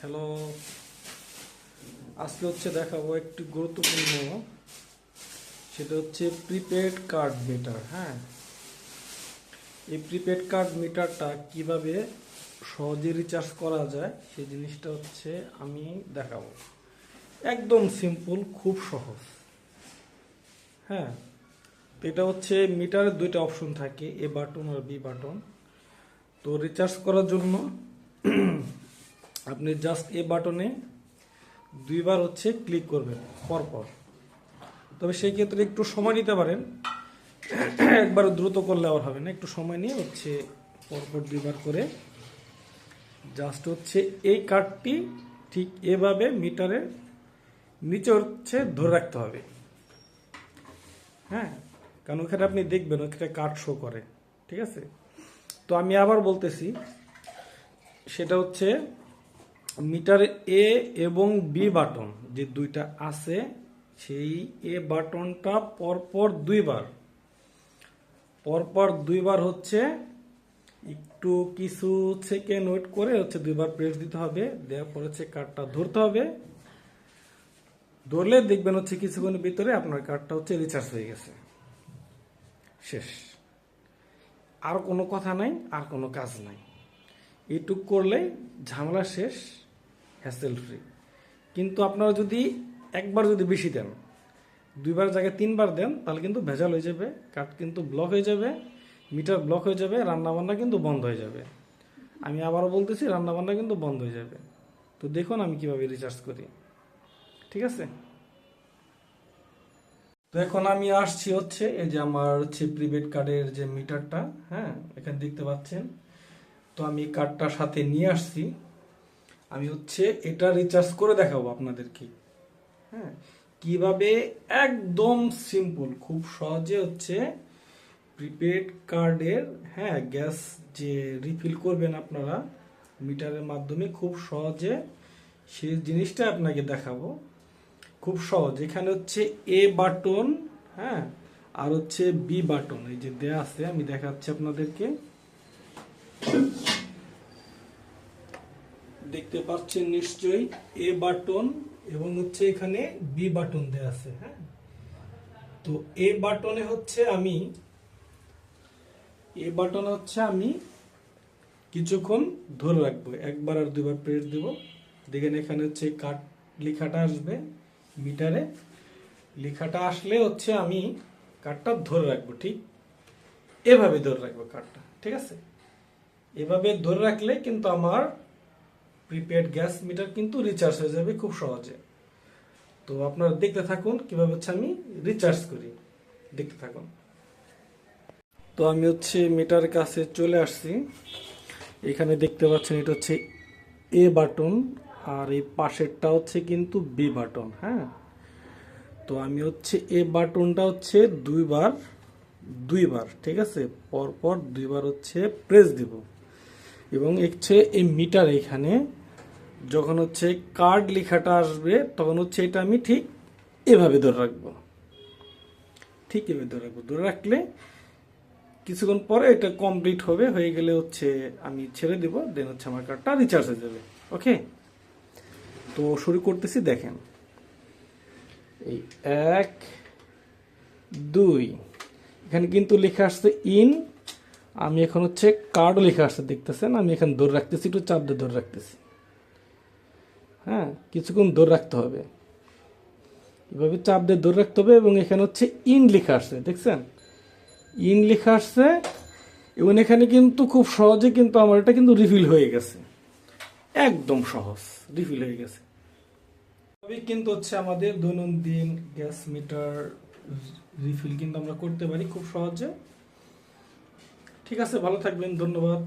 Hello আজকে হচ্ছে দেখাবো একটি গুরুত্বপূর্ণ, সেটা হচ্ছে প্রিপেড কার্ড মিটার হ্যাঁ? এই প্রিপেড কার্ড মিটারটা কীভাবে সহজে রিচার্জ করা যায় সেই জিনিসটা হচ্ছে আমি দেখাবো। একদম সিম্পল খুব সহজ। হ্যাঁ? এটা হচ্ছে মিটারের দুইটা অপশন থাকে এ বাটন আর বি বাটন তো রিচার্জ করার জন্য আপনি জাস্ট এ বাটনে দুইবার হচ্ছে ক্লিক করবেন, পরপর। তবে সেই ক্ষেত্রে একটু সময় নিতে পারেন। একবার দ্রুত করলে আর হবে না, একটু সময় নিয়ে হচ্ছে পরপর দুইবার করে জাস্ট হচ্ছে এই কার্ডটি ঠিক এভাবে মিটারের নিচে হচ্ছে ধরে রাখতে হবে। হ্যাঁ কারণ ওখানে আপনি দেখবেন ওখানে কার্ড শো করে, ঠিক আছে? তো আমি আবার বলতেছি, সেটা হচ্ছে মিটার এ এবং বি বাটন, যে দুইটা আছে, সেই এ বাটনটা পরপর দুইবার। পরপর দুইবার হচ্ছে একটু কিছু সেকেন্ড ওয়েট করে হচ্ছে দুইবার প্রেস দিতে হবে, দেওয়ার পর হচ্ছে কার্ডটা ধরতে হবে। ধরলে দেখবেন হচ্ছে কিছুক্ষণের ভিতরে আপনার কার্ডটা হচ্ছে রিচার্জ হয়ে গেছে। শেষ। আর কোনো কথা নাই, আর কোনো কাজ নাই। এইটুক করলে ঝামেলা শেষ। হ্যাসেল ফ্রি কিন্তু আপনারা যদি একবার যদি বেশি দেন, দুইবার জায়গায় তিনবার দেন, তাহলে কিন্তু ভেজাল হয়ে যাবে কার্ড কিন্তু ব্লক হয়ে যাবে মিটার ব্লক হয়ে যাবে, রান্নাবান্না কিন্তু বন্ধ হয়ে যাবে। আমি আবারও বলতেছি, রান্নাবান্না কিন্তু বন্ধ হয়ে যাবে। তো দেখুন আমি কীভাবে রিচার্জ করি। ঠিক আছে? তো এখন আমি আসছি হচ্ছে, এই যে আমার হচ্ছে প্রিপেড কার্ডের যে মিটারটা হ্যাঁ এখানে দেখতে পাচ্ছেন। তো আমি কার্ডটা সাথে নিয়ে আসছি। আমি হচ্ছে এটা রিচার্জ করে দেখাবো আপনাদেরকে। হ্যাঁ? কীভাবে? একদম সিম্পল খুব সহজে হচ্ছে প্রিপেড কার্ডের হ্যাঁ গ্যাস যে রিফিল করবেন আপনারা মিটারের মাধ্যমে খুব সহজে সেই জিনিসটা আপনাকে দেখাবো। খুব সহজ, এখানে হচ্ছে এ বাটন হ্যাঁ আর হচ্ছে বি বাটন এই যে দেয়া আছে, আমি দেখাচ্ছি আপনাদেরকে। দেখতে পাচ্ছেন নিশ্চয়ই এ বাটন এবং হচ্ছে এখানে বি বাটন দেয়া আছে হ্যাঁ? তো এ বাটনে হচ্ছে আমি এ বাটনে হচ্ছে আমি কিছুক্ষণ ধরে রাখব, একবার আর দুবার প্রেস দেব। দেখেন এখানে হচ্ছে কাট লেখাটা আসবে মিটারে। লেখাটা আসলে হচ্ছে আমি কার্ডটা ধরে রাখব, ঠিক? এভাবে ধরে রাখব কার্ডটা ঠিক আছে? এভাবে ধরে রাখলে কিন্তু আমার প্রিপেড গ্যাস মিটার কিন্তু রিচার্জ হয়ে যাবে খুব সহজে। তো আপনারা দেখতে থাকুন কীভাবে হচ্ছে আমি রিচার্জ করি। দেখতে থাকুন। তো আমি হচ্ছে মিটারের কাছে চলে আসছি। এখানে দেখতে পাচ্ছেন এটা হচ্ছে এ বাটন আর এই পাশেরটা হচ্ছে কিন্তু বি বাটন হ্যাঁ? তো আমি হচ্ছে এ বাটনটা হচ্ছে দুইবার দুইবার, ঠিক আছে? পরপর দুইবার হচ্ছে প্রেস দিব। এবং হচ্ছে এই মিটার এখানে, যখন হচ্ছে কার্ড লেখাটা আসবে, তখন হচ্ছে এটা আমি ঠিক এভাবে ধরে রাখব। ঠিক এভাবে ধরে রাখব। ধরে রাখলে কিছুক্ষণ পরে এটা কমপ্লিট হবে, হয়ে গেলে হচ্ছে আমি ছেড়ে দিব দেন হচ্ছে আমার কার্ডটা রিচার্জ হয়ে যাবে। ওকে তো শুরু করতেছি, দেখেন। এই এক, দুই। এখানে কিন্তু লেখা আসছে ইন আমি এখন হচ্ছে কার্ডও লেখা আসছে দেখতেছেন, আমি এখানে ধরে রাখতেছি, একটু চাপ দিয়ে ধরে রাখতেছি। হ্যাঁ কিছুক্ষণ ধরে রাখতে হবে। এভাবে চাপ দিয়ে ধরে রাখতে হবে এবং এখানে হচ্ছে ইন লেখা আসছে, দেখছেন? ইন লেখা আসছে, এবং এখানে কিন্তু খুব সহজে কিন্তু আমার এটা কিন্তু রিফিল হয়ে গেছে। একদম সহজ রিফিল হয়ে গেছে। তবে কিন্তু হচ্ছে আমাদের দৈনন্দিন গ্যাস মিটার রিফিল কিন্তু আমরা করতে পারি খুব সহজে। ঠিক আছে ভালো থাকবেন ধন্যবাদ।